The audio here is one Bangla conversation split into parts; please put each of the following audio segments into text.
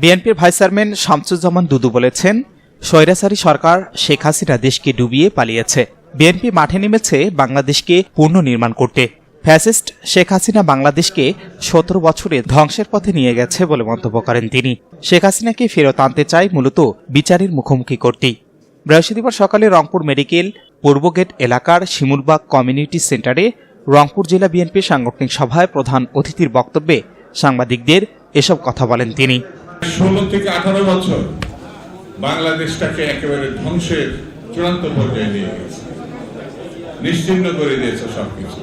বিএনপির ভাইস চেয়ারম্যান শামসুজ্জামান দুদু বলেছেন, স্বৈরাচারী সরকার শেখ হাসিনা দেশকে ডুবিয়ে পালিয়েছে। বিএনপি মাঠে নেমেছে বাংলাদেশকে পুনর্নির্মাণ করতে। ফ্যাসিস্ট শেখ হাসিনা বাংলাদেশকে সতেরো বছরে ধ্বংসের পথে নিয়ে গেছে বলে মন্তব্য করেন তিনি। শেখ হাসিনাকে ফেরত আনতে চায় মূলত বিচারের মুখোমুখি করতেই বৃহস্পতিবার সকালে রংপুর মেডিকেল পূর্বগেট এলাকার শিমুলবাগ কমিউনিটি সেন্টারে রংপুর জেলা বিএনপির সাংগঠনিক সভায় প্রধান অতিথির বক্তব্যে সাংবাদিকদের এসব কথা বলেন তিনি। ষোলো থেকে আঠারো বছর বাংলাদেশটাকে একেবারে ধ্বংসের চূড়ান্ত পর্যায়ে নিয়ে গেছে। নিশ্চিন্ন করে দিয়েছে সবকিছু।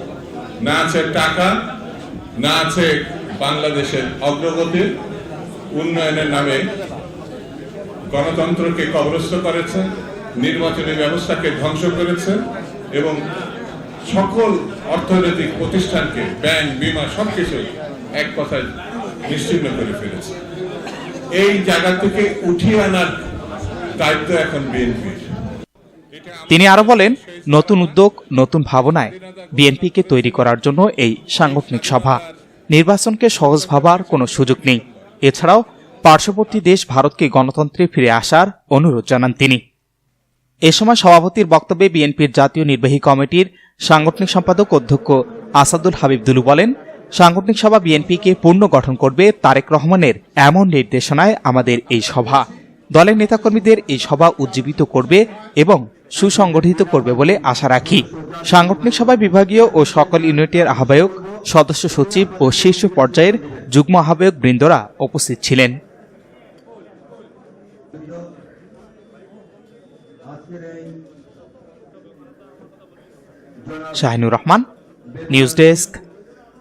না আছে টাকা, না আছে বাংলাদেশের অগ্রগতির উন্নয়নের নামে গণতন্ত্রকে কবরস্থ করেছে, নির্বাচনী ব্যবস্থাকে ধ্বংস করেছে এবং সকল অর্থনৈতিক প্রতিষ্ঠানকে, ব্যাংক, বিমা সবকিছু এক কথায় নিশ্চিন্ন করে ফেলেছে। এই জায়গা থেকে উঠিয়ে আনার দায়িত্ব এখন বিএনপির তিনি আরও বলেন, নতুন উদ্যোগ, নতুন ভাবনায় বিএনপিকে তৈরি করার জন্য এই সাংগঠনিক সভা। নির্বাচনকে সহজ ভাবার কোনো সুযোগ নেই। এছাড়াও পার্শ্ববর্তী দেশ ভারতকে গণতন্ত্রে ফিরে আসার অনুরোধ জানান তিনি। এ সময় সভাপতির বক্তব্যে বিএনপির জাতীয় নির্বাহী কমিটির সাংগঠনিক সম্পাদক অধ্যক্ষ আসাদুল হাবিব দুলু বলেন সাংগঠনিক সভা বিএনপিকে পূর্ণ গঠন করবে তারেক রহমানের এমন নির্দেশনায় আমাদের এই সভা। দলের নেতাকর্মীদের এই সভা উজ্জীবিত করবে এবং সুসংগঠিত করবে বলে আশা রাখি। সাংগঠনিক সভায় বিভাগীয় ও সকল ইউনিটের আহ্বায়ক, সদস্য সচিব ও শীর্ষ পর্যায়ের যুগ্ম আহ্বায়ক বৃন্দরা উপস্থিত ছিলেন। Shahinur Rahman, news desk.